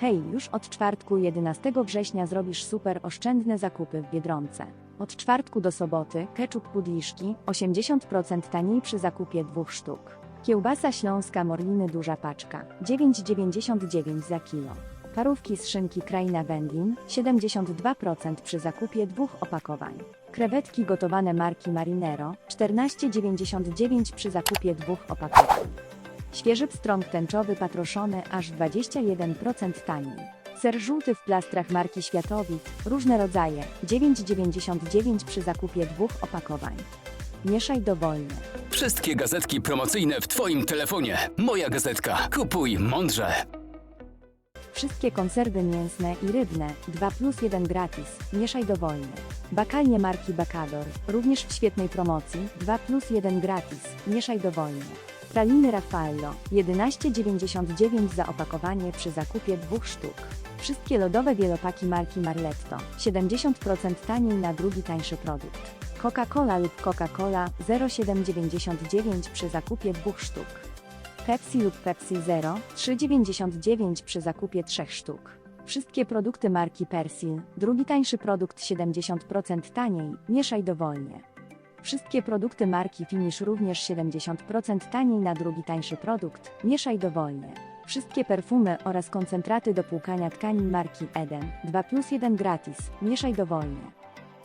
Hej, już od czwartku 11 września zrobisz super oszczędne zakupy w Biedronce. Od czwartku do soboty ketchup pudliszki 80% taniej przy zakupie dwóch sztuk. Kiełbasa śląska Morliny duża paczka 9,99 za kilo. Parówki z szynki Kraina Wędlin 72% przy zakupie dwóch opakowań. Krewetki gotowane marki Marinero 14,99 przy zakupie dwóch opakowań. Świeży pstrąg tęczowy patroszony aż 21% taniej. Ser żółty w plastrach marki Światowit, różne rodzaje, 9,99 przy zakupie dwóch opakowań. Mieszaj dowolnie. Wszystkie gazetki promocyjne w Twoim telefonie. Moja gazetka. Kupuj mądrze. Wszystkie konserwy mięsne i rybne, 2 plus 1 gratis, mieszaj dowolnie. Bakalnie marki Bakador, również w świetnej promocji, 2 plus 1 gratis, mieszaj dowolnie. Praliny Raffaello, 11,99 za opakowanie przy zakupie dwóch sztuk. Wszystkie lodowe wielopaki marki Marletto, 70% taniej na drugi tańszy produkt. Coca-Cola lub Coca-Cola 0,799 przy zakupie dwóch sztuk. Pepsi lub Pepsi Zero 3,99 przy zakupie 3 sztuk. Wszystkie produkty marki Persil, drugi tańszy produkt 70% taniej, mieszaj dowolnie. Wszystkie produkty marki Finish również 70% taniej na drugi tańszy produkt, mieszaj dowolnie. Wszystkie perfumy oraz koncentraty do płukania tkanin marki Eden, 2 plus 1 gratis, mieszaj dowolnie.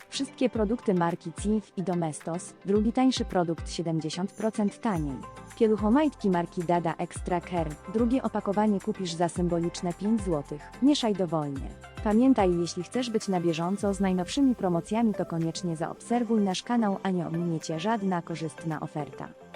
Wszystkie produkty marki Cif i Domestos, drugi tańszy produkt 70% taniej. Pieluchomajtki marki Dada Extra Care, drugie opakowanie kupisz za symboliczne 5 zł. Mieszaj dowolnie. Pamiętaj, jeśli chcesz być na bieżąco z najnowszymi promocjami, to koniecznie zaobserwuj nasz kanał, a nie ominie Cię żadna korzystna oferta.